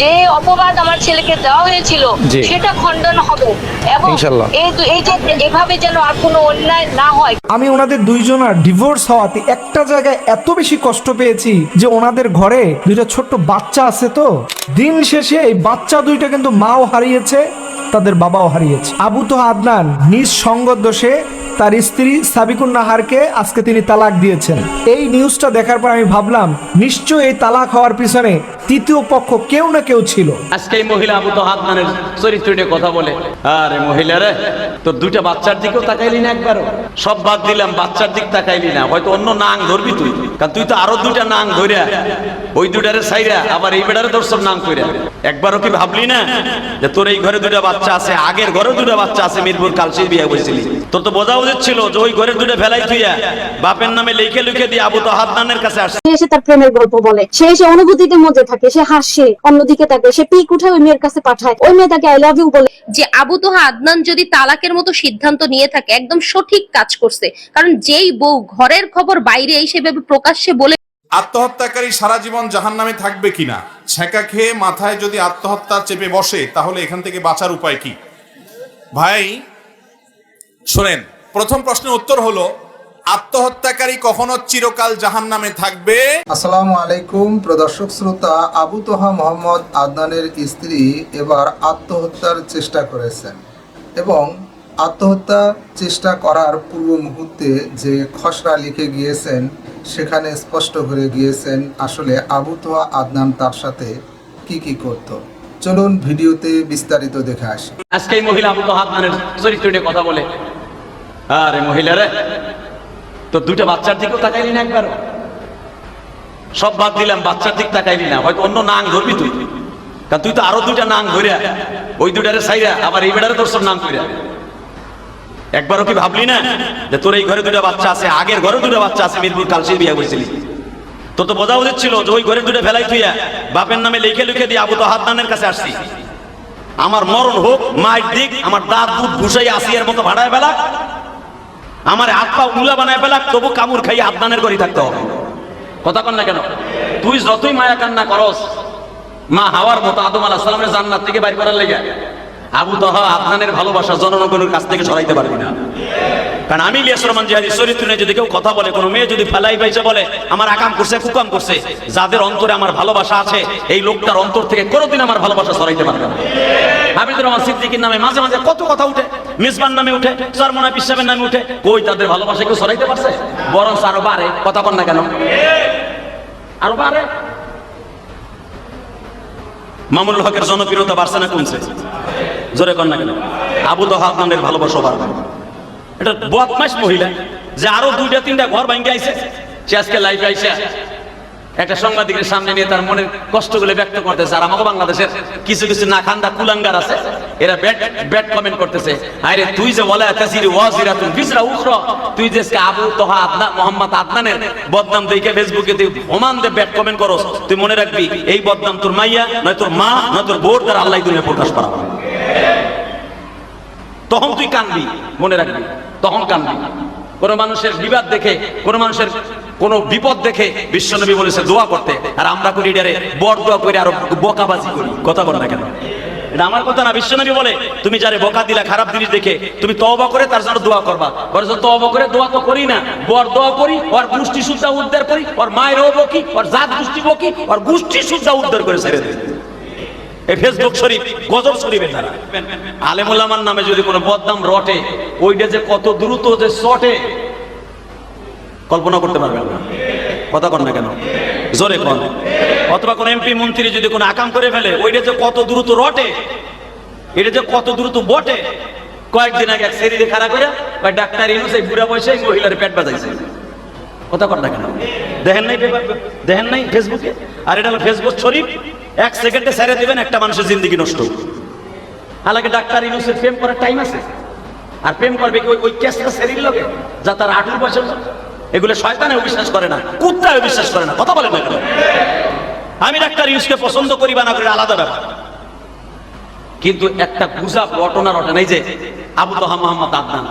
যে অপবাদ আমার ছেলেকে দেওয়া হয়েছিল সেটা খণ্ডন হবে। এবং এই এই যে এভাবে যেন আর কোনো অন্যায় না হয়। আমি ওনাদের দুইজনার ডিভোর্স হওয়াতে একটা জায়গায় এত বেশি কষ্ট পেয়েছি যে ওনাদের ঘরে দুইটা ছোট্ট বাচ্চা আছে তো। দিন শেষে এই বাচ্চা দুইটা কিন্তু মাও হারিয়েছে তাদের বাবাও হারিয়েছে। আবু তো আদনান নিজ সঙ্গ দোষে তার স্ত্রী সাবিকুন নাহারকে আজকে তিনি তালাক দিয়েছেন। এই নিউজটা দেখার পর আমি ভাবলাম নিশ্চয়ই এই তালাক হওয়ার পিছনে তৃতীয় পক্ষ কেউ না কেউ ছিল। আজকে এই মহিলা আবু তো হাত মানের চরিত্র নিয়ে কথা বলে। আরে মহিলা রে, তোর দুইটা বাচ্চার দিকেও তাকাইলি না একবারও? সব বাদ দিলাম, বাচ্চার দিক তাকাইলি না। হয়তো অন্য নাং ধরবি তুই। কারণ তুই তো আরও দুইটা নাং ধরিয়া ওই দুটারে সাইরা আবার এই বেটারে তোর সব নাং কইরা। একবারও কি ভাবলি না যে তোর এই ঘরে দুটা বাচ্চা আছে, আগের ঘরেও দুটা বাচ্চা আছে মিরপুর কালসির বিয়ে বলছিলি তোর তো বোঝা উচিত ছিল যে ওই ঘরের দুটা ফেলাই তুইয়া বাপের নামে লিখে লিখে দিয়ে আবু তো হাত কাছে আসছে। সে এসে তার প্রেমের গল্প বলে। সে এসে অনুভূতিতে মধ্যে থাকে সে হাসে অন্যদিকে তাকে। সে পিক উঠে ওই মেয়ের কাছে পাঠায়। ওই মেয়ে তাকে আই লাভ ইউ বলে। যে আবু তোহা আদনান যদি তালাকের মতো সিদ্ধান্ত নিয়ে থাকে একদম সঠিক কাজ করছে। কারণ যেই বউ ঘরের খবর বাইরে এই সেভাবে প্রকাশ্যে বলে আত্মহত্যাকারী সারা জীবন জাহান্নামে থাকবে কিনা? ছ্যাঁকা খেয়ে মাথায় যদি আত্মহত্যা চেপে বসে তাহলে এখান থেকে বাঁচার উপায় কি? ভাই শোনেন প্রথম প্রশ্নের উত্তর হলো আত্মহত্যাকারী কখনো চিরকাল জাহান্নামে থাকবে? আসসালামু আলাইকুম প্রদর্শক শ্রোতা আবু তোহা মোহাম্মদ আদনানের স্ত্রী এবার আত্মহত্যার চেষ্টা করেছেন এবং আত্মহত্যা চেষ্টা করার পূর্ব মুহূর্তে যে খসড়া লিখে গিয়েছেন সেখানে স্পষ্ট করে গিয়েছেন আসলে আবু তোহা আদনান তার সাথে কি কি করত। চলুন ভিডিওতে বিস্তারিত দেখে আসি। আজকে এই মহিলা আবু তো হাত মানের চরিত্র নিয়ে কথা বলে। আরে মহিলা রে তোর দুইটা বাচ্চার দিকেও তাকাইলি না একবারও? সব বাদ দিলাম, বাচ্চার দিক তাকাইলি না, হয়তো অন্য নাং ধরবি তুই। কারণ তুই তো আরও দুইটা নাং ধরিয়া, ওই দুটারে সাইরা আবার এই বেটারে তোর সব নাং কইরা। একবারও কি ভাবলি না যে তোর এই ঘরে দুটা বাচ্চা আছে, আগের ঘরে দুটা বাচ্চা আছে, মিরপুর কালসির বিয়া বলছিলি তোর তো বোঝা উচিত ছিল যে ওই ঘরে দুটো ফেলাই তুইয়া বাপের নামে লিখে লিখে দিয়ে আবু তো হাত কাছে আসছি। আমার মরণ হোক, মায়ের দিক, আমার দাঁত দুধ ঘুষাই আসিয়ার মতো ভাড়ায় ফেলাক আমার হাত পা উলা বানায় পেলাক তবু কামড় খাইয়ে আদনানের করি থাকতে হবে। কথা কন না কেন? তুই যতই মায়া কান্না করস, মা হাওয়ার মতো আদম আলাহ সালামের জান্নাত থেকে বাইর করার লেগে আবু তহা আদনানের ভালোবাসা জনগণের কাছ থেকে সরাইতে পারবি না। কারণ আমি ইলিয়াস রহমান জিহাদি চরিত্র নিয়ে যদি কেউ কথা বলে, কোনো মেয়ে যদি ফেলাই পাইছে বলে, আমার আকাম করছে, কুকাম করছে, যাদের অন্তরে আমার ভালোবাসা আছে, এই লোকটার অন্তর থেকে কোনোদিন আমার ভালোবাসা সরাইতে পারবে না। হাবিবুর রহমান সিদ্দিকির নামে মাঝে মাঝে কত কথা উঠে মিসবান নামে উঠে, সরমনা পিসাবের নামে উঠে, কই তাদের ভালোবাসা কেউ সরাইতে পারছে? বরং আরও বাড়ে, কথা কন না কেন? আরও বাড়ে। মামুনুল হকের জনপ্রিয়তা বাড়ছে না কমছে? জোরে কন না কেন? আবু দহাব নামের ভালোবাসা বাড়বে। এটা বদমাস মহিলা, যে আরও দুইটা, তিনটা ঘর ভাঙ্গে আইছে। সে আজকে লাইফে আইসা একটা সাংবাদিকের সামনে নিয়ে তার মনের কষ্টগুলো ব্যক্ত করতেছে। আর আমাকে বাংলাদেশের কিছু কিছু না খান্দা কুলাঙ্গার আছে, এরা ব্যাড ব্যাড কমেন্ট করতেছে। আরে তুই যে বলে তাসির ওয়াজিরা তুই বিজরা উখরা, তুই যে আজকে আবু তোহা আদনা মোহাম্মদ আদনানের বদনাম দেখে ফেসবুকে তুই ওমান দে ব্যাড কমেন্ট করস, তুই মনে রাখবি, এই বদনাম তোর মাইয়া, নয় তোর মা, নয় তোর বোর তার আল্লাহ দুনিয়া প্রকাশ করা। তখন তুই কানবি, মনে রাখবি, তখন কানবি। কোন মানুষের বিবাদ দেখে, কোন মানুষের কোন বিপদ দেখে বিশ্বনবী বলেছে দোয়া করতে। আর আমরা করি এটারে বর দোয়া করে আরও বোকাবাজি করি। কথা বল না কেন? এটা আমার কথা না বিশ্বনবী বলে, তুমি যারে বোকা দিলা, খারাপ জিনিস দেখে, তুমি তওবা করে তার জন্য দোয়া করবা। বলেছ তওবা করে দোয়া তো করি না, বর দোয়া করি, ওর গোষ্ঠী সুদ্ধা উদ্ধার করি, ওর মায়েরও বকি ওর জাত গোষ্ঠী বকি, ওর গোষ্ঠী সুদ্ধা উদ্ধার করে ছেড়ে দেয়। এই ফেসবুক শরীফ, গজব শরীফের দ্বারা আলেমুল্লামার নামে যদি কোনো বদনাম রটে, ওইটা যে কত দ্রুত যে শটে, কল্পনা করতে পারবেন না। কথা কন না কেন? জোরে কন। অথবা কোন এমপি, মন্ত্রী যদি কোনো আকাম করে ফেলে, ওইটা যে কত দ্রুত রটে, এটা যে কত দ্রুত বটে, কয়েকদিন আগে এক শরীরে খারাপ করে, কয় ডাক্তার ইনুস, এই বুড়া বয়সে মহিলার পেট বাজাইছে। কথা কন না কেন? দেখেন নাই দেখেন নাই ফেসবুকে? আর এটা হলো ফেসবুক শরীফ। এক সেকেন্ডে ছেড়ে দিবেন, একটা মানুষের জিন্দগি নষ্ট। হালাকে ডাক্তার ইনুসের প্রেম করার টাইম আছে। আর প্রেম করবে কি ওই কেসটা শরীর লোকে? যা তার আঠুর বছর এগুলো শয়তানে বিশ্বাস করে না কুত্তাও বিশ্বাস করে না। কথা বলে না আমি ডাক্তার ইউসকে পছন্দ করি বা না করি আলাদা ব্যাপার। কিন্তু একটা গুজব ঘটনা রটে নাই যে আবু তোহা মোহাম্মদ আদনান।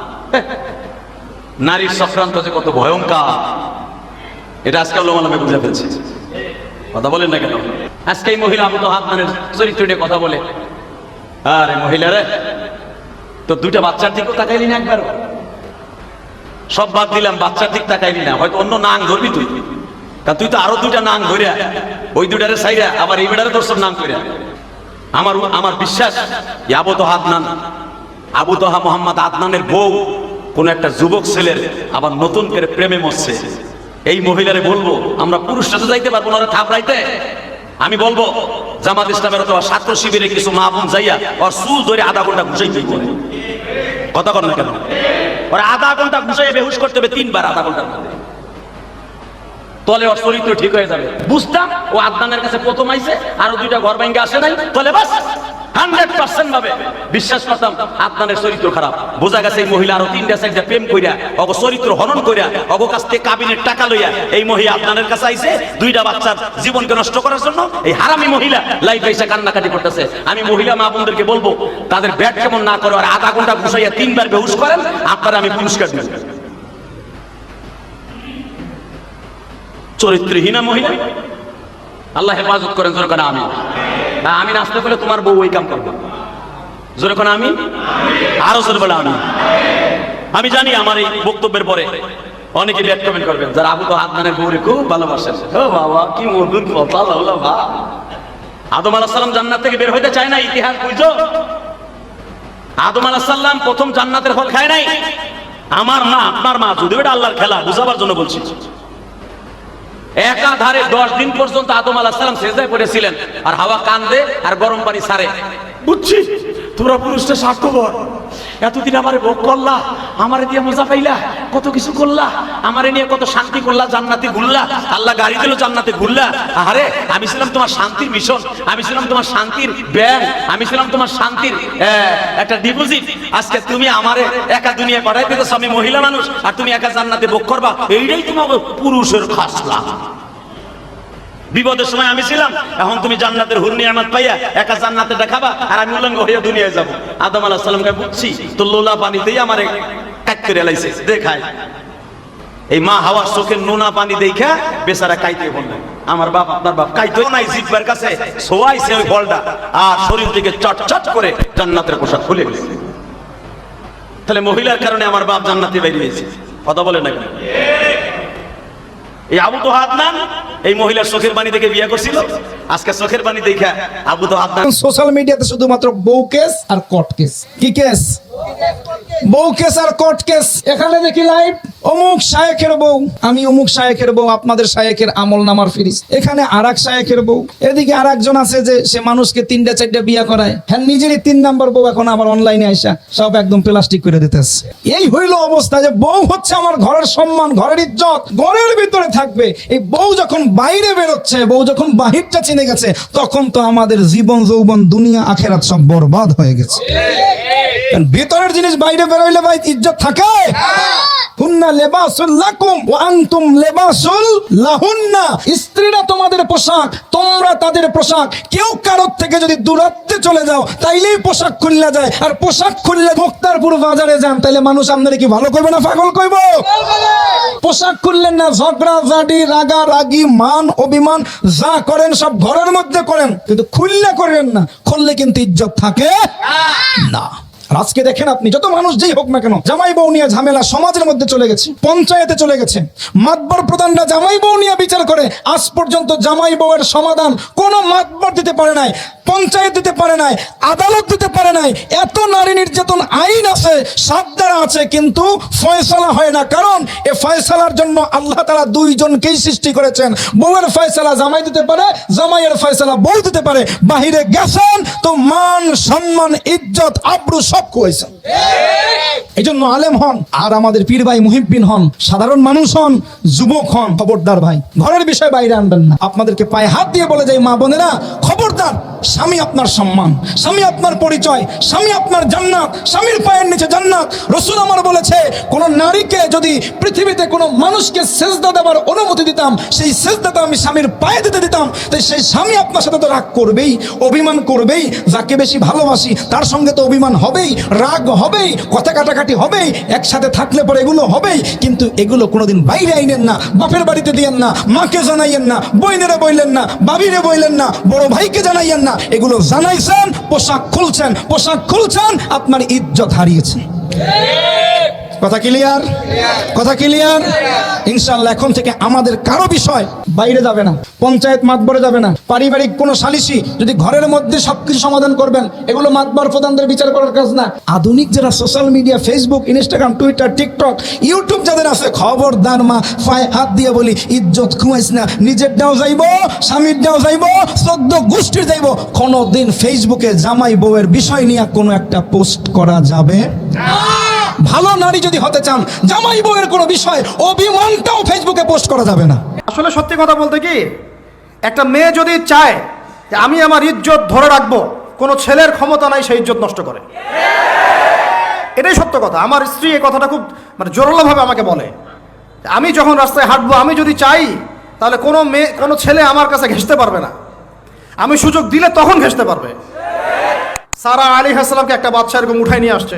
নারীর সক্রান্ত যে কত ভয়ঙ্কর। এটা আজকাল লোমালামে বুঝে ফেলছে। কথা বলেন না কেন? আজকে এই মহিলা আবু তো হাতমানের চরিত্র নিয়ে কথা বলে। আরে মহিলা রে তো দুইটা বাচ্চার দিকেও তাকাইলি না একবার সব বাদ দিলাম, বাচ্চার দিক তাকাইলি না। হয়তো অন্য নাং ধরবি তুই। কারণ তুই তো আরও দুইটা নাং ধরিয়া, ওই দুইটারে সাইরা আবার এই বেটারে তোর সব নাম করিয়া। আমার আমার বিশ্বাস আবু তো হাতনান আবু তোহা মোহাম্মদ আদনানের বউ, কোন একটা যুবক ছেলের আবার নতুন করে প্রেমে মরছে। এই মহিলারে বলব, আমরা পুরুষরা তো যাইতে পারব না থাপড়াইতে। আমি বলব, জামাত ইসলামের অথবা ছাত্র শিবিরে কিছু মা বোন যাইয়া ওর চুল ধরে আধা ঘণ্টা ঘুষাই দিব কথা কর না কেন? ওরা আধা ঘণ্টা ঘুষাই বেহুশ করতে হবে, তিনবার আধা ঘণ্টা তলে ওর চরিত্র ঠিক হয়ে যাবে। বুঝতাম, ও আদনানের কাছে প্রথম আইছে, আরও দুইটা ঘর ভাঙ্গে আসে নাই, তলে বাস। হান্ড্রেড পার্সেন্ট ভাবে বিশ্বাস করতাম আদনানের চরিত্র খারাপ। বোঝা গেছে এই মহিলা আরও তিনটা চারটা প্রেম কইরা, অগ চরিত্র হনন কইরা, অগ কাছ থেকে কাবিনের টাকা লইয়া এই মহিলা আদনানের কাছে আইছে, দুইটা বাচ্চার জীবনকে নষ্ট করার জন্য এই হারামি মহিলা লাইফ এসে কান্নাকাটি করতেছে। আমি মহিলা মা বোনদেরকে বলব, তাদের ব্যাট কেমন না করে, আর আধা ঘণ্টা ঘুষাইয়া তিনবার বেহুশ করেন, আপনারা আমি পুরস্কার দিব চরিত্রহীনা মহিলা, আল্লাহ হেফাজত করেন জোরে কেন আমি হ্যাঁ, আমি নাচতে পেলে তোমার বউ ওই কাম করবে। জোরে কেন আমি? আরও জোর বলে আমি। আমি জানি আমার এই বক্তব্যের পরে অনেকে ব্যাক কমেন্ট করবেন যারা আবু তো হাতমানের বউরে খুব ভালোবাসেন। ও বাবা কি মধুর কথা লাউলা বা আদম আলাহ সাল্লাম জান্নাত থেকে বের হইতে চায় না ইতিহাস বুঝছ আদম আলাহ সাল্লাম প্রথম জান্নাতের ফল খায় নাই। আমার মা আপনার মা যদি এটা আল্লাহর খেলা বুঝাবার জন্য বলছি। একাধারে দশ দিন পর্যন্ত আদম আলাহ সালাম সেজায় পড়েছিলেন। আর হাওয়া কান্দে আর গরম পানি সারে। বুঝছি তোমরা পুরুষটা স্বার্থপর এতদিন আমারে ভোগ করলা, আমারে দিয়ে মজা পাইলা, কত কিছু করলা, আমারে নিয়ে কত শান্তি করলা, জান্নাতে ঘুরলা, আল্লাহ গাড়ি দিল জান্নাতে ঘুরলা। আরে আমি ছিলাম তোমার শান্তির মিশন আমি ছিলাম তোমার শান্তির ব্যাংক, আমি ছিলাম তোমার শান্তির একটা ডিপোজিট আজকে তুমি আমারে একা দুনিয়া পাঠাই দিতেছ, আমি মহিলা মানুষ, আর তুমি একা জান্নাতে ভোগ করবা, এইটাই তোমার পুরুষের খাসলা। বিপদের সময় আমি ছিলাম, এখন তুমি জান্নাতের হুর নিয়ামত পাইয়া একা জান্নাতে দেখাবা, আর আমি উল্লঙ্গ হইয়া দুনিয়ায় যাব। আদম আলাহ সালামকে বুঝছি, তো লোলা পানিতেই আমার কাট করে লাইছে। দেখায়। এই মা হাওয়ার চোখের নোনা পানি দেখা বেচারা কাইতে বললেন আমার বাপ, আপনার বাপ কাইতে নাই জিব্বার কাছে সোয়াইছে ওই বলটা আর শরীর থেকে চট চট করে জান্নাতের পোশাক খুলে গেছে তাহলে মহিলার কারণে আমার বাপ জান্নাতে বেরিয়েছে। কথা বলে না কেন? এই আবু তো হাতনান এই মহিলার চোখের পানি দেখে বিয়ে করছিল। আজকে চোখের পানি দেখা আবু তো হাতনান সোশ্যাল মিডিয়াতে শুধুমাত্র বউ কেস আর কট কেস। কি কেস? বউ কেস আর কট কেস। এখানে দেখি লাইভ অমুক শায়েকের বউ, আমি অমুক শায়েকের বউ, আপনাদের শায়েকের আমল নামার ফিরিস। এখানে আর এক শায়েকের বউ, এদিকে আর একজন আছে যে সে মানুষকে তিনটা চারটা বিয়া করায়। হ্যাঁ নিজেরই তিন নাম্বার বউ এখন আবার অনলাইনে আইসা সব একদম প্লাস্টিক করে দিতেছে। এই হইল অবস্থা যে বউ হচ্ছে আমার ঘরের সম্মান, ঘরের ইজ্জত, ঘরের ভিতরে থাকবে, এই বউ যখন বাইরে বেরোচ্ছে, বউ যখন বাহিরটা চিনে গেছে, তখন তো আমাদের জীবন, যৌবন, দুনিয়া, আখেরাত সব বরবাদ হয়ে গেছে। ভিতরের জিনিস বাইরে বেরোইলে ভাই ইজ্জত থাকে। হুন্না লেবাসুল লাকুম ওয়া আনতুম লেবাসুল লাহুন্না। স্ত্রীরা তোমাদের পোশাক, তোমরা তাদের পোশাক। কেউ কারোর থেকে যদি দূরত্বে চলে যাও, তাইলেই পোশাক খুললা যায়। আর পোশাক খুললে মুক্তারপুর বাজারে যান, তাইলে মানুষ আপনারা কি ভালো করবে না পাগল কইব পোশাক খুললেন না ঝগড়া রাগা রাগি মান অভিমান যা করেন সব ঘরের মধ্যে করেন কিন্তু খুললে করেন না খুললে কিন্তু ইজ্জত থাকে না। আর আজকে দেখেন আপনি, যত মানুষ যেই হোক না কেন, জামাই বউ নিয়ে ঝামেলা সমাজের মধ্যে চলে গেছে, পঞ্চায়েতে চলে গেছে। মাতবর প্রধানরা জামাই বউ নিয়ে বিচার করে, আজ পর্যন্ত জামাই বউয়ের সমাধান কোনো মাতবর দিতে পারে নাই, পঞ্চায়েত দিতে পারে নাই, আদালত দিতে পারে নাই, এত নারী নির্যাতন আইন আছে সাবধারা আছে, কিন্তু ফয়সালা হয় না। কারণ এ ফয়সালার জন্য আল্লাহ তারা দুইজনকেই সৃষ্টি করেছেন। বউয়ের ফয়সালা জামাই দিতে পারে, জামাইয়ের ফয়সালা বউ দিতে পারে। বাহিরে গেছেন, তো মান, সম্মান, ইজ্জত, আব্রু সব খুয়াইছেন এই জন্য আলেম হন, আর আমাদের পীর ভাই মুহিব্বিন হন, সাধারণ মানুষ হন, যুবক হন, খবরদার ভাই। ঘরের বিষয় বাইরে আনবেন না। আপনাদেরকে পায়ে হাত দিয়ে বলে যাই, মা বোনেরা, খবরদার, স্বামী আপনার সম্মান, স্বামী আপনার পরিচয়, স্বামী আপনার জান্নাত, স্বামীর পায়ের নিচে জান্নাত। রসুল আমার বলেছে, কোন নারীকে যদি পৃথিবীতে কোনো মানুষকে সেজদা দেওয়ার অনুমতি দিতাম, সেই সেজদাটা আমি স্বামীর পায়ে দিতে দিতাম। তাই সেই স্বামী আপনার সাথে তো রাগ করবেই, অভিমান করবেই, যাকে বেশি ভালোবাসি, তার সঙ্গে তো অভিমান হবেই। রাগ হবেই, কথা কাটাকাটি হবেই, একসাথে থাকলে পরে এগুলো হবেই, কিন্তু এগুলো কোনোদিন বাইরে আইনেন না, বাপের বাড়িতে দিয়েন না, মাকে জানাইয়েন না বইনেরা বইলেন না, বাবিরে বইলেন না, বড় ভাইকে জানাইয়েন না, এগুলো জানাইছেন, পোশাক খুলছেন পোশাক খুলছেন, আপনার ইজ্জত হারিয়েছেন কথা ক্লিয়ার কথা ক্লিয়ার ইনশাল্লাহ এখন থেকে আমাদের কারও বিষয় বাইরে যাবে না। পঞ্চায়েত মাতবরে যাবে না। পারিবারিক কোনো সালিসি যদি ঘরের মধ্যে সবকিছু সমাধান করবেন, এগুলো মাতবর প্রধানদের বিচার করার কাজ না। আধুনিক যারা social media Facebook Instagram Twitter TikTok YouTube যাদের আছে, খবরদার মা, পায়ে হাত দিয়ে বলি, ইজ্জত খুঁয়াইস না, নিজের ডাও যাইব, স্বামীর ডাও যাইব চোদ্দ গোষ্ঠীর যাইব। কোনো দিন ফেসবুকে জামাই বউয়ের বিষয় নিয়ে কোনো একটা পোস্ট করা যাবে? ভালো নারী যদি হতে চান, জামাই বউয়ের কোনো বিষয়, অভিমানটাও ফেসবুকে পোস্ট করা যাবে না। আসলে সত্যি কথা বলতে কি, একটা মেয়ে যদি চায় যে আমি আমার ইজ্জত ধরে রাখব, কোনো ছেলের ক্ষমতা নাই সেই ইজ্জত নষ্ট করে। এটাই সত্য কথা। আমার স্ত্রী এই কথাটা খুব মানে জোরালোভাবে আমাকে বলে। আমি যখন রাস্তায় হাঁটবো, আমি যদি চাই, তাহলে কোনো মেয়ে, কোনো ছেলে আমার কাছে ঘেসতে পারবে না। আমি সুযোগ দিলে তখন ঘেসতে পারবে। সারা আলী হাসলামকে একটা বাচ্চা এরকম উঠাই নিয়ে আসছে।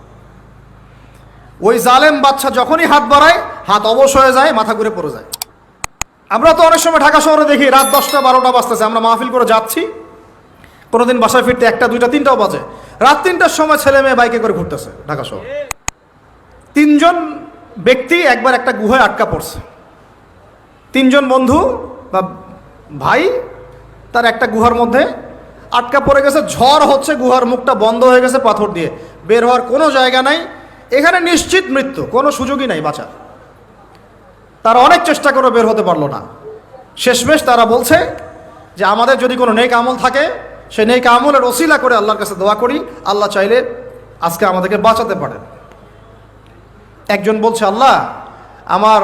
ওই জালেম বাচ্চা যখনই হাত বাড়ায়, হাত অবশ হয়ে যায়, মাথা ঘুরে পড়ে যায়। আমরা তো অনেক সময় ঢাকা শহরে দেখি, রাত দশটা, বারোটা বাজতেছে, আমরা মাহফিল করে যাচ্ছি। কোনোদিন বাসায় ফিরতে একটা, দুইটা, তিনটাও বাজে। রাত তিনটার সময় ছেলে মেয়ে বাইকে করে ঘুরতেছে ঢাকা শহর। তিনজন ব্যক্তি একবার একটা গুহায় আটকা পড়ছে। তিনজন বন্ধু বা ভাই তার একটা গুহার মধ্যে আটকা পড়ে গেছে, ঝড় হচ্ছে, গুহার মুখটা বন্ধ হয়ে গেছে পাথর দিয়ে। বের হওয়ার কোনো জায়গা নাই এখানে নিশ্চিত মৃত্যু, কোনো সুযোগই নাই বাঁচার। তারা অনেক চেষ্টা করে বের হতে পারল না। শেষমেশ তারা বলছে যে, আমাদের যদি কোনো নেক আমল থাকে, সেই নেক আমলের ওসিলা করে আল্লাহর কাছে দোয়া করি। আল্লাহ চাইলে আজকে আমাদেরকে বাঁচাতে পারেন। একজন বলছে, আল্লাহ, আমার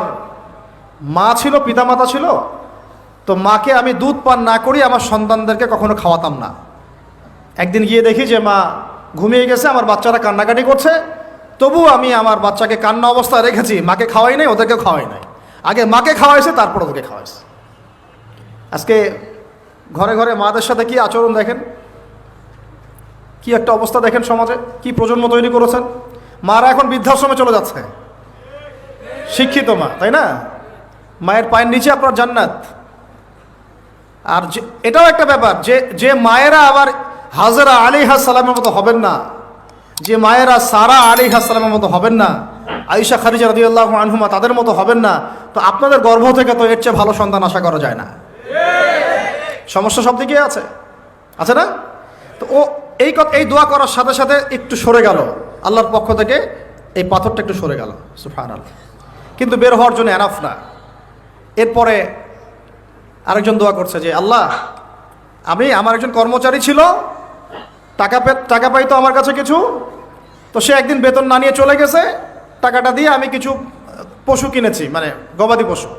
মা ছিল, পিতামাতা ছিল, তো মাকে আমি দুধ পান না করি, আমার সন্তানদেরকে কখনো খাওয়াতাম না। একদিন গিয়ে দেখি যে, মা ঘুমিয়ে গেছে, আমার বাচ্চারা কান্নাকাটি করছে তবু আমি আমার বাচ্চাকে কান্না অবস্থায় রেখেছি, মাকে খাওয়াই নাই ওদেরকে খাওয়াই নাই। আগে মাকে খাওয়াইছে, তারপর ওদেরকে খাওয়াইছে। আজকে ঘরে ঘরে মাদের সাথে কি আচরণ দেখেন? কি একটা অবস্থা দেখেন সমাজে? কি প্রজন্ম তৈরি করেছেন? মারা এখন বৃদ্ধাশ্রমে চলে যাচ্ছে। শিক্ষিত মা, তাই না? মায়ের পায়ের নিচে আপনার জান্নাত। আর এটাও একটা ব্যাপার, যে যে মায়েরা আবার হাজরা আলী সালামের মতো হবেন না। যে মায়েরা সারা আলী সালামের মতো হবেন না, আয়েশা খারিজা রাদিয়াল্লাহু আনহুমা তাদের মতো হবেন না, তো আপনাদের গর্ভ থেকে তো এর চেয়ে ভালো সন্তান আশা করা যায় না। সমস্যা সব দিকে আছে। আছে না? তো ও এই কথা এই দোয়া করার সাথে সাথে একটু সরে গেল। আল্লাহর পক্ষ থেকে এই পাথরটা একটু সরে গেল সুফান কিন্তু বের হওয়ার জন্য এনাফ না। এরপরে আরেকজন দোয়া করছে যে, আল্লাহ, আমি, আমার একজন কর্মচারী ছিল টাকা টাকা পাইতো আমার কাছে কিছু? তো সে একদিন বেতন না নিয়ে চলে গেছে, টাকাটা দিয়ে আমি কিছু পশু কিনেছি মানে গবাদি পশু।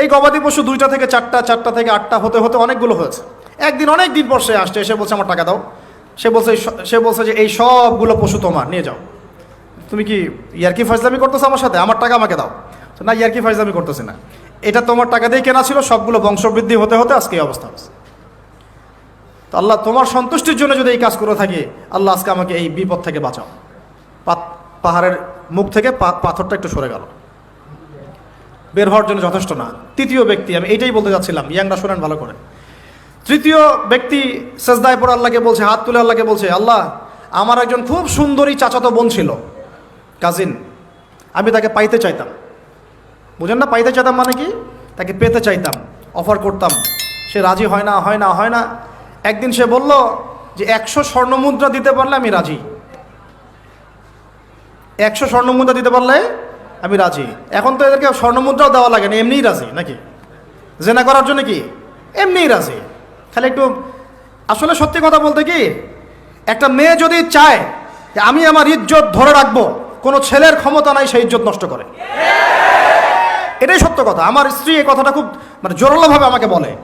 এই গবাদি পশু দুইটা থেকে চারটা চারটা থেকে আটটা হতে হতে অনেকগুলো হয়েছে। একদিন অনেক দিন পর সে আসছে এসে বলছে, আমার টাকা দাও। সে বলছে সে বলছে যে, এই সবগুলো পশু তোমার, নিয়ে যাও। তুমি কি ইয়ারকি ফাজলামি করতেছো আমার সাথে? আমার টাকা আমাকে দাও। না, ইয়ারকি ফাজলামি করতেছি না। এটা তোমার টাকা দিয়ে কেনা ছিল, সবগুলো বংশবৃদ্ধি হতে হতে আজকে এই অবস্থা হচ্ছে তো আল্লাহ তোমার সন্তুষ্টির জন্য যদি এই কাজ করে থাকি, আল্লাহ আজকে আমাকে এই বিপদ থেকে বাঁচাও। পাহাড়ের মুখ থেকে পাথরটা একটু সরে গেল। বের হওয়ার জন্য যথেষ্ট না। তৃতীয় ব্যক্তি, আমি এইটাই বলতে যাচ্ছিলাম, ইয়াংরা শোনেন ভালো করে। তৃতীয় ব্যক্তি সেজদায় পর আল্লাহকে বলছে, হাত তুলে আল্লাহকে বলছে, আল্লাহ, আমার একজন খুব সুন্দরী চাচাতো বোন ছিল, কাজিন। আমি তাকে পাইতে চাইতাম। বুঝেন না, পাইতে চাইতাম মানে কি? তাকে পেতে চাইতাম, অফার করতাম। সে রাজি হয় না হয় না হয় না। একদিন সে বলল যে একশো স্বর্ণ মুদ্রা দিতে পারলে আমি রাজি। একশো স্বর্ণ মুদ্রা দিতে পারলে আমি রাজি। এখন তো এদেরকে স্বর্ণ মুদ্রাও দেওয়া লাগে না, এমনিই রাজি নাকি? জেনা করার জন্য কি? এমনিই রাজি। খালি একটু, আসলে সত্যি কথা বলতে কি, একটা মেয়ে যদি চায় যে আমি আমার ইজ্জত ধরে রাখব, কোনো ছেলের ক্ষমতা নাই, সেই ইজ্জত নষ্ট করে। এটাই সত্য কথা। আমার স্ত্রী এই কথাটা খুব মানে জোরালোভাবে আমাকে বলে।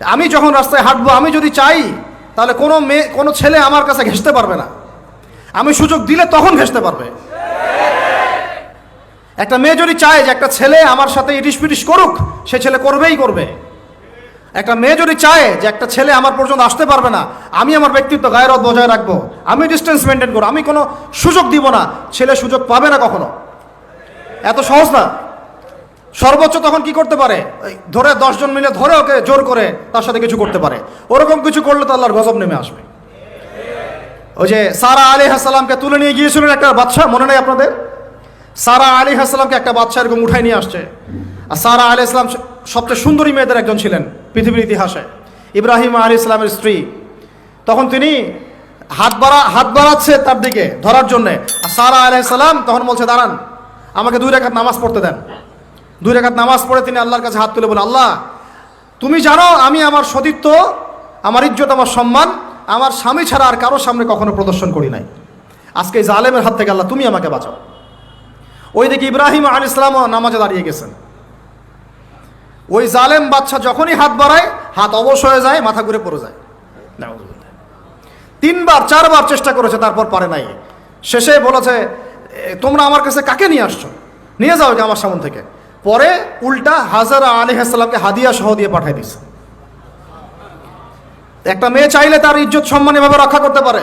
আমি যখন রাস্তায় হাঁটবো, আমি যদি চাই, তাহলে কোনো মেয়ে, কোনো ছেলে আমার কাছে ঘেঁষতে পারবে না। আমি সুযোগ দিলে তখন ঘেঁষতে পারবে। একটা মেয়ে যদি চায় যে একটা ছেলে আমার সাথে ইটিস পিটিস করুক, সে ছেলে করবেই করবে। একটা মেয়ে যদি চায় যে একটা ছেলে আমার পর্যন্ত আসতে পারবে না, আমি আমার ব্যক্তিত্ব গায়েরত বজায় রাখব, আমি ডিস্টেন্স মেনটেন করব, আমি কোনো সুযোগ দিব না, ছেলে সুযোগ পাবে না কখনো। এত সহজ না। সর্বোচ্চ তখন কি করতে পারে? ধরে দশজন মিলে ধরে ওকে জোর করে তার সাথে কিছু করতে পারে। ওরকম কিছু করলে তো আল্লাহর গজব নেমে আসবে। ওই যে সারা আলী হাসালামকে তুলে নিয়ে গিয়েছিলেন একটা বাচ্চা মনে নেই আপনাদের? সারা আলী হাসালামকে একটা বাচ্চা এরকম উঠাই নিয়ে আসছে। আর সারা আলী ইসলাম সবচেয়ে সুন্দরী মেয়েদের একজন ছিলেন পৃথিবীর ইতিহাসে। ইব্রাহিম আলী ইসলামের স্ত্রী। তখন তিনি হাত বাড়া, হাত বাড়াচ্ছে তার দিকে ধরার জন্যে। আর সারা সালাম তখন বলছে, দাঁড়ান, আমাকে দুই রেখাত নামাজ পড়তে দেন। দুই রেখাত নামাজ পড়ে তিনি আল্লাহর কাছে হাত তুলে বলে আল্লাহ, তুমি জানো আমি আমার সতীত্ব, আমার ইজ্জত, আমার সম্মান, আমার স্বামী ছাড়া আর কারোর সামনে কখনো প্রদর্শন করি নাই। আজকে এই জালেমের হাত থেকে আল্লাহ, তুমি আমাকে বাঁচাও। ওই দিকে ইব্রাহিম আল ইসলামও নামাজে দাঁড়িয়ে গেছেন। ওই জালেম বাচ্চা যখনই হাত বাড়ায়, হাত অবশ হয়ে যায়, মাথা ঘুরে পড়ে যায়। তিনবার, চারবার চেষ্টা করেছে, তারপর পারে নাই। শেষে বলেছে তোমরা আমার কাছে কাকে নিয়ে আসছো? নিয়ে যাও আমার সামন থেকে। পরে উল্টা হাজারা আলী হাসালামকে হাদিয়া সহ দিয়ে পাঠিয়ে দিছে একটা মেয়ে চাইলে তার ইজ্জত সম্মান এভাবে রক্ষা করতে পারে।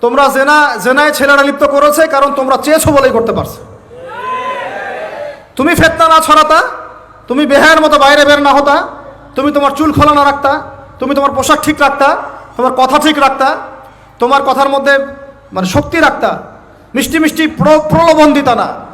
তোমরা জেনা, জেনায় ছেলেরা লিপ্ত করেছে, কারণ তোমরা চেয়েছো বলেই করতে পারছ। তুমি ফেতনা না ছড়াতা, তুমি বেহায়ের মতো বাইরে বের না হতা, তুমি তোমার চুল খোলা না রাখতা, তুমি তোমার পোশাক ঠিক রাখতা, তোমার কথা ঠিক রাখতা, তোমার কথার মধ্যে মানে শক্তি রাখতা, মিষ্টি মিষ্টি প্র- প্রলোভন দিতা না।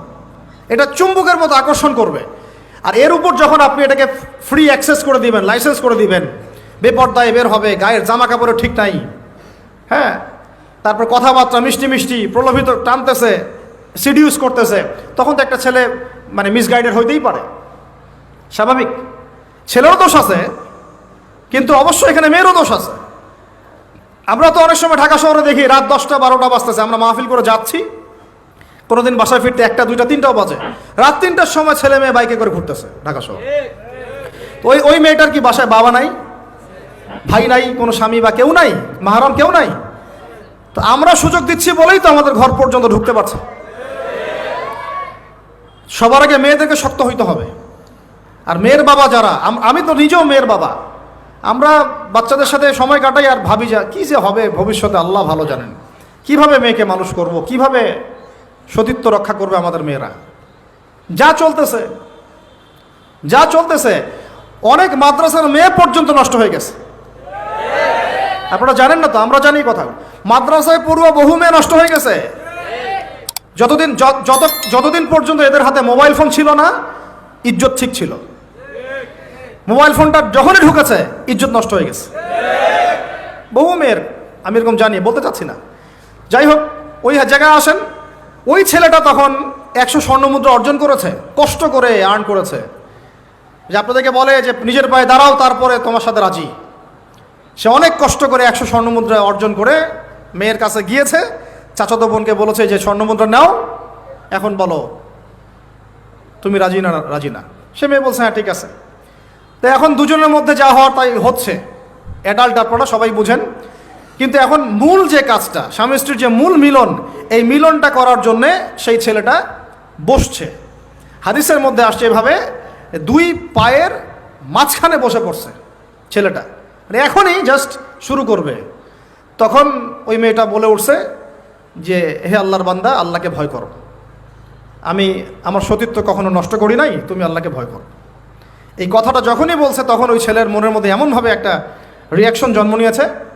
এটা চুম্বকের মতো আকর্ষণ করবে। আর এর উপর যখন আপনি এটাকে ফ্রি অ্যাক্সেস করে দিবেন লাইসেন্স করে দিবেন, বেপর্দায় বের হবে, গায়ের জামা কাপড়ও ঠিক নাই হ্যাঁ? তারপর কথাবার্তা মিষ্টি মিষ্টি, প্রলোভিত টানতেছে সিডিউস করতেছে, তখন তো একটা ছেলে মানে মিসগাইডেড হইতেই পারে। স্বাভাবিক। ছেলেরও দোষ আছে, কিন্তু অবশ্যই এখানে মেয়েরও দোষ আছে। আমরা তো অনেক সময় ঢাকা শহরে দেখি, রাত দশটা বারোটা বাজতেছে, আমরা মাহফিল করে যাচ্ছি। কোনোদিন বাসায় ফিরতে একটা, দুইটা, তিনটাও বাজে। রাত তিনটার সময় ছেলে মেয়ে বাইকে করে ঘুরতেছে ঢাকা শহর। তো ওই ওই মেয়েটার কি বাসায় বাবা নাই? ভাই নাই, কোনো স্বামী বা কেউ নাই? মাহারাম কেউ নাই? তো আমরা সুযোগ দিচ্ছি বলেই তো আমাদের ঘর পর্যন্ত ঢুকতে পারছে। সবার আগে মেয়েদেরকে শক্ত হইতে হবে। আর মেয়ের বাবা যারা, আমি তো নিজেও মেয়ের বাবা। আমরা বাচ্চাদের সাথে সময় কাটাই আর ভাবি যা, কী যে হবে ভবিষ্যতে, আল্লাহ ভালো জানেন। কীভাবে মেয়েকে মানুষ করব? কীভাবে সতীত্ব রক্ষা করবে আমাদের মেয়েরা। যা চলতেছে যা চলতেছে, অনেক মাদ্রাসার মেয়ে পর্যন্ত নষ্ট হয়ে গেছে। আপনারা জানেন না তো, আমরা জানি কথা। মাদ্রাসায় পড়ুয়া বহু মেয়ে নষ্ট হয়ে গেছে। যতদিন যত, যতদিন পর্যন্ত এদের হাতে মোবাইল ফোন ছিল না, ইজ্জত ঠিক ছিল। মোবাইল ফোনটা যখনই ঢুকেছে, ইজ্জত নষ্ট হয়ে গেছে। বহু মেয়ের, আমি এরকম জানি, বলতে চাচ্ছি না। যাই হোক, ওই জায়গায় আসেন ওই ছেলেটা তখন একশো স্বর্ণমুদ্রা অর্জন করেছে, কষ্ট করে আর্ন করেছে। যে আপনাদেরকে বলে যে, নিজের পায়ে দাঁড়াও, তারপরে তোমার সাথে রাজি। সে অনেক কষ্ট করে একশো স্বর্ণমুদ্রা অর্জন করে মেয়ের কাছে গিয়েছে। চাচাতো বোনকে বলেছে যে স্বর্ণমুদ্রা নাও, এখন বলো, তুমি রাজি না রাজি না? সে মেয়ে বলছে হ্যাঁ ঠিক আছে। তো এখন দুজনের মধ্যে যা হওয়ার তাই হচ্ছে। অ্যাডাল্ট আপনারা সবাই বুঝেন। কিন্তু এখন মূল যে কাজটা, স্বামী স্ত্রীর যে মূল মিলন, এই মিলনটা করার জন্যে সেই ছেলেটা বসছে। হাদিসের মধ্যে আসছে এভাবে, দুই পায়ের মাঝখানে বসে পড়ছে ছেলেটা। মানে এখনই জাস্ট শুরু করবে। তখন ওই মেয়েটা বলে উঠছে যে, হে আল্লাহর বান্দা, আল্লাহকে ভয় করো। আমি আমার সতীত্ব কখনো নষ্ট করি নাই, তুমি আল্লাহকে ভয় করো। এই কথাটা যখনই বলছে, তখন ওই ছেলের মনের মধ্যে এমনভাবে একটা রিয়াকশন জন্ম নিয়েছে।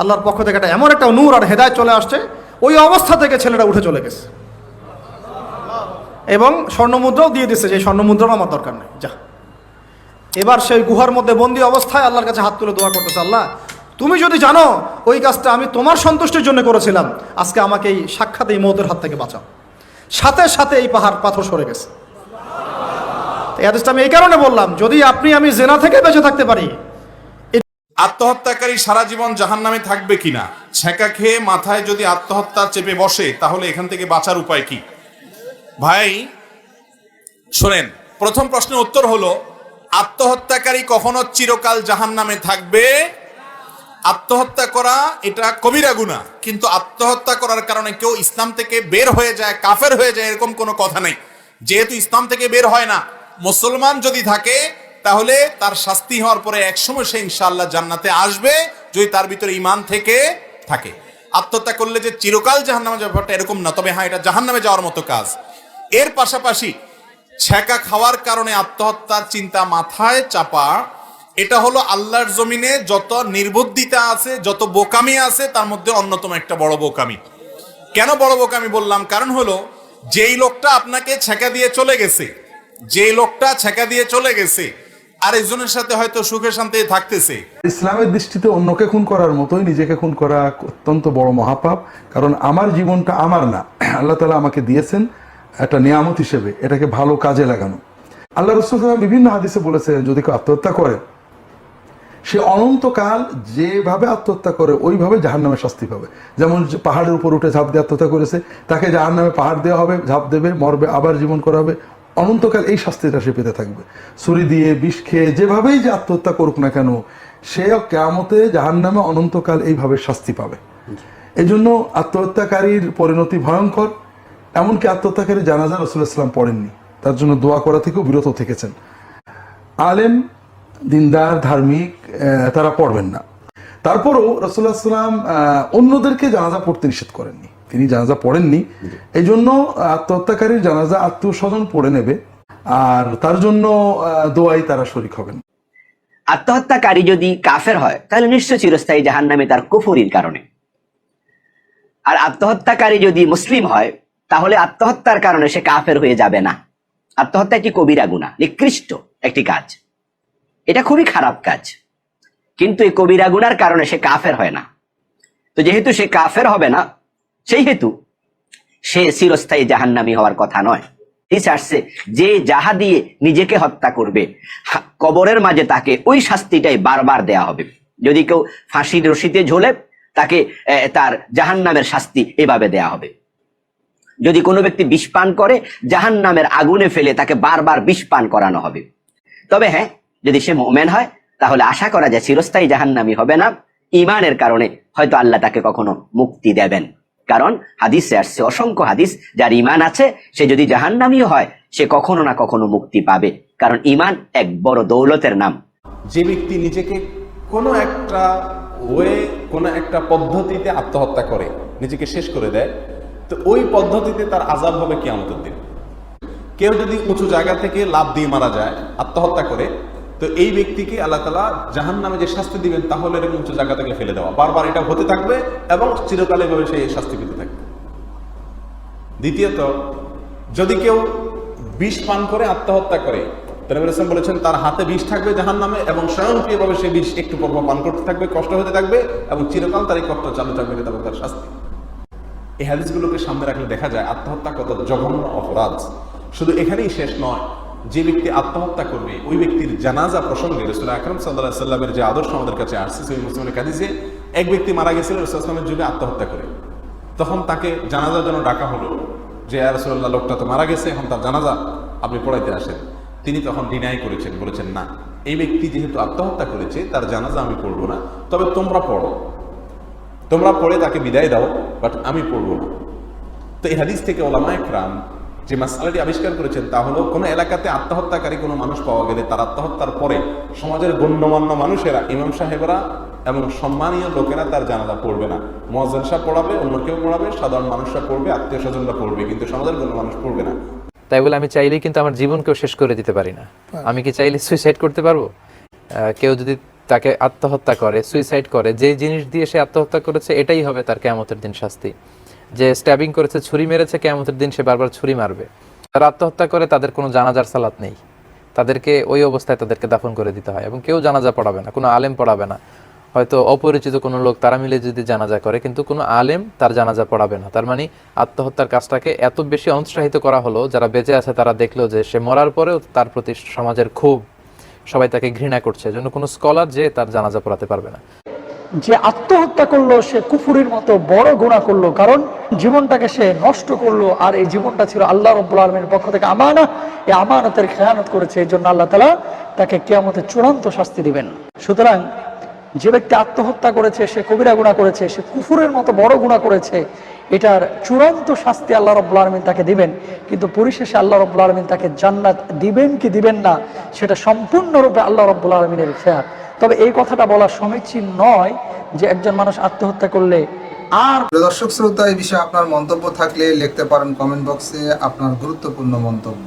আল্লাহর পক্ষ থেকে একটা এমন একটা নূর আর হেদায় চলে আসছে, ওই অবস্থা থেকে ছেলেটা উঠে চলে গেছে। এবং স্বর্ণমুদ্রাও দিয়ে দিচ্ছে যে স্বর্ণমুদ্রাও আমার দরকার নেই, যা। এবার সেই গুহার মধ্যে বন্দি অবস্থায় আল্লাহর কাছে হাত তুলে দোয়া করতেছে, আল্লাহ, তুমি যদি জানো ওই কাজটা আমি তোমার সন্তুষ্টির জন্য করেছিলাম, আজকে আমাকে এই সাক্ষাৎ এই মৌতের হাত থেকে বাঁচাও। সাথে সাথে এই পাহাড় পাথর সরে গেছে। এই হাদিসটা আমি এই কারণে বললাম, যদি আপনি আমি জেনা থেকে বেঁচে থাকতে পারি আত্মহত্যাকারী সারা জীবন জাহান্নামে থাকবে কিনা? ছ্যাঁকা খেয়ে মাথায় যদি আত্মহত্যা চেপে বসে, তাহলে এখান থেকে বাঁচার উপায় কি? ভাই, শোনেন, প্রথম প্রশ্নের উত্তর হলো, আত্মহত্যাকারী কখনো চিরকাল জাহান্নামে থাকবে? আত্মহত্যা করা, এটা কবিরা গুণা কিন্তু আত্মহত্যা করার কারণে কেউ ইসলাম থেকে বের হয়ে যায়, কাফের হয়ে যায়, এরকম কোনো কথা নেই। যেহেতু ইসলাম থেকে বের হয় না, মুসলমান যদি থাকে তাহলে তার শাস্তি হওয়ার পরে একসময় সে ইনশাআল্লাহ জান্নাতে আসবে, যদি তার ভিতরে ইমান থেকে থাকে। আত্মহত্যা করলে যে চিরকাল জাহান্নামে যাবে ব্যাপারটা এরকম না, তবে হ্যাঁ এটা জাহান্নামে যাওয়ার মতো কাজ। এর পাশাপাশি ছ্যাঁকা খাওয়ার কারণে আত্মহত্যার চিন্তা মাথায় চাপা, এটা হলো আল্লাহর জমিনে যত নির্বুদ্ধিতা আছে, যত বোকামি আছে, তার মধ্যে অন্যতম একটা বড় বোকামি। কেন বড় বোকামি বললাম? কারণ হলো, যেই লোকটা আপনাকে ছেঁকা দিয়ে চলে গেছে, যেই লোকটা ছেঁকা দিয়ে চলে গেছে আরেকজনের সাথে হয়তো সুখে শান্তিতে থাকতেছে। ইসলামের দৃষ্টিতে অন্যকে খুন করার মতোই নিজেকে খুন করা অত্যন্ত বড় মহাপাপ, কারণ আমার জীবনটা আমার না। আল্লাহ তালা আমাকে দিয়েছেন একটা নিয়ামত হিসেবে, এটাকে ভালো কাজে লাগানো। আল্লাহ রসুল বিভিন্ন হাদিসে বলেছে, যদি কেউ আত্মহত্যা করে, সে অনন্তকাল যেভাবে আত্মহত্যা করে, ওইভাবে জাহান নামে শাস্তি পাবে। যেমন পাহাড়ের উপর উঠে ঝাঁপ দিয়ে আত্মহত্যা করেছে, তাকে জাহান নামে পাহাড় দেওয়া হবে, ঝাঁপ দেবে, মরবে, আবার জীবন করা হবে অনন্তকাল এই শাস্তিটা সে পেতে থাকবে। ছুরি দিয়ে বিষ খেয়ে যেভাবেই যে আত্মহত্যা করুক না কেন, সে কেয়ামতে জাহান নামে অনন্তকাল এইভাবে শাস্তি পাবে। এই জন্য আত্মহত্যাকারীর পরিণতি ভয়ঙ্কর, এমনকি আত্মহত্যাকারী জানাজা রসুলাম পড়েননি। তার জন্য দোয়া করা থেকেও বিরত থেকেছেন। আলেম, দিনদার, ধার্মিক তারা পড়বেন না। তারপরও রসুল্লাহ সাল্লাম অন্যদেরকে জানাজা পড়তে নিষেধ করেননি। তিনি জানাজা পড়েননি। এই জন্য আত্মহত্যাকারীর জানাজা আত্মীয় স্বজন পড়ে নেবে। আর তার জন্য দোয়াই তারা শরিক হবেন। আত্মহত্যাকারী যদি কাফের হয়, তাহলে নিশ্চয় চিরস্থায়ী জাহান নামে তার কুফুরির কারণে। আর আত্মহত্যাকারী যদি মুসলিম হয়, তাহলে আত্মহত্যার কারণে সে কাফের হয়ে যাবে না। আত্মহত্যা একটি কবিরা গুণা, নিকৃষ্ট একটি কাজ। এটা খুবই খারাপ কাজ। কিন্তু এই কবিরা গুনার কারণে সে কাফের হয় না। তো যেহেতু সে কাফের হবে না সেই হেতু সে চিরস্থায়ী জাহান্নামী হওয়ার কথা নয়। হাদিসে আসছে যে যাহা দিয়ে নিজেকে হত্যা করবে কবরের মাঝে তাকে ওই শাস্তিটাই বারবার দেয়া হবে। যদি কেউ ফাঁসির রশিতে ঝোলে, তাকে তার জাহান্নামের শাস্তি এভাবে দেয়া হবে। যদি কোনো ব্যক্তি বিষ পান করে, জাহান্নামের আগুনে ফেলে তাকে বারবার বিষ পান করানো হবে। তবে হ্যাঁ যদি সে মোমেন হয়, তাহলে আশা করা যায় চিরস্থায়ী জাহান্নামী হবে না। ইমানের কারণে হয়তো আল্লাহ তাকে কখনো মুক্তি দেবেন। কারণ হাদিসে আসছে অসংখ্য হাদিস যার ইমান আছে, সে যদি জাহান্নামীও হয়, সে কখনো না কখনো মুক্তি পাবে। কারণ ইমান এক বড় দৌলতের নাম। যে ব্যক্তি নিজেকে কোনো একটা ওয়ে কোনো একটা পদ্ধতিতে আত্মহত্যা করে, নিজেকে শেষ করে দেয়, তো ওই পদ্ধতিতে তার আজাব হবে কিয়ামতের দিন। কেউ যদি উঁচু জায়গা থেকে লাভ দিয়ে মারা যায়, আত্মহত্যা করে তো এই ব্যক্তিকে আল্লাহ তালা জাহান নামে যে শাস্তি দিবেন, তাহলে এরকম উঁচু জায়গা থেকে ফেলে দেওয়া। বারবার এটা হতে থাকবে এবং চিরকালে এভাবে সেই শাস্তি পেতে থাকবে। দ্বিতীয়ত, যদি কেউ বিষ পান করে, আত্মহত্যা করে তাহলে বলেছেন, তার হাতে বিষ থাকবে জাহান নামে এবং স্বয়ংক্রিয়ভাবে সেই বিষ একটু পর পর পান করতে থাকবে, কষ্ট হতে থাকবে এবং চিরকাল তার এই কষ্ট চালু থাকবে, এটা তার শাস্তি। এই হাদিসগুলোকে সামনে রাখলে দেখা যায়, আত্মহত্যা কত জঘন্য অপরাধ। শুধু এখানেই শেষ নয় যে ব্যক্তি আত্মহত্যা করবে, ওই ব্যক্তির জানাজা প্রসঙ্গে রসুল আকরম সাল্লাহ সাল্লামের যে আদর্শ আমাদের কাছে আসছে, সেই মুসলিমের কাদিসে এক ব্যক্তি মারা গেছিল রসুলামের যুগে আত্মহত্যা করে। তখন তাকে জানাজার জন্য ডাকা হলো যে রসুল্লাহ লোকটা তো মারা গেছে, এখন তার জানাজা আপনি পড়াইতে আসেন। তিনি তখন ডিনাই করেছেন, বলেছেন, না, এই ব্যক্তি যেহেতু আত্মহত্যা করেছে, তার জানাজা আমি পড়ব না, তবে তোমরা পড়ো। তোমরা পড়ে তাকে বিদায় দাও, বাট আমি পড়ব না। তো এই হাদিস থেকে ওলামা একরাম যে মাসালাটি আবিষ্কার করেছেন তা হলো কোনো এলাকাতে আত্মহত্যাকারী কোনো মানুষ পাওয়া গেলে তার আত্মহত্যার পরে সমাজের গণ্যমান্য মানুষেরা ইমাম সাহেবরা এবং সম্মানীয় লোকেরা তার জানালা পড়বে না। মহাজন সাহেব পড়াবে অন্য কেউ পড়াবে সাধারণ মানুষরা পড়বে আত্মীয় স্বজনরা পড়বে কিন্তু সমাজের গণ্য মানুষ পড়বে না। তাই বলে আমি চাইলেই কিন্তু আমার জীবনকেও শেষ করে দিতে পারি না। আমি কি চাইলে সুইসাইড করতে পারব? আহ, কেউ যদি তাকে আত্মহত্যা করে সুইসাইড করে যে জিনিস দিয়ে সে আত্মহত্যা করেছে এটাই হবে তার কেয়ামতের দিন শাস্তি। যে স্ট্যাবিং করেছে, ছুরি মেরেছে, কেয়ামতের দিন সে বারবার ছুরি মারবে। যারা আত্মহত্যা করে, তাদের কোনো জানাজার সালাত নেই। তাদেরকে ওই অবস্থায় তাদেরকে দাফন করে দিতে হয়। এবং কেউ জানাজা পড়াবে না, কোনো আলেম পড়াবে না। হয়তো অপরিচিত কোনো লোক তারা মিলে যদি জানাজা করে, কিন্তু কোনো আলেম তার জানাজা পড়াবে না। তার মানে আত্মহত্যার কাজটাকে এত বেশি অনুৎসাহিত করা হলো, যারা বেঁচে আছে তারা দেখল যে সে মরার পরেও তার প্রতি সমাজের খুব সবাই তাকে ঘৃণা করছে। এজন্য কোনো স্কলার যে তার জানাজা পড়াতে পারবে না। যে আত্মহত্যা করল, সে কুফুরির মতো বড় গুণা করল, কারণ জীবনটাকে সে নষ্ট করল, আর এই জীবনটা ছিল আল্লাহ রব্বুল আলমীর পক্ষ থেকে আমানা এই আমানতের খেয়ানত করেছে, এই জন্য আল্লাহ তালা তাকে কেয়ামতের চূড়ান্ত শাস্তি দিবেন। সুতরাং যে ব্যক্তি আত্মহত্যা করেছে, সে কবিরা গুণা করেছে, সে কুফুরের মতো বড় গুণা করেছে, এটার চূড়ান্ত শাস্তি আল্লাহ রব্বুল আলমিন তাকে দিবেন। কিন্তু পরিশেষে আল্লাহ রব্বুল আলমিন তাকে জান্নাত দিবেন কি দিবেন না, সেটা সম্পূর্ণরূপে আল্লাহ রব্বুল আলমিনের খেয়াল তবে এই কথাটা বলা সমীচীন নয় যে একজন মানুষ আত্মহত্যা করলে আর দর্শক, শ্রোতা, এই বিষয়ে আপনার মন্তব্য থাকলে লিখতে পারেন কমেন্ট বক্সে আপনার গুরুত্বপূর্ণ মন্তব্য।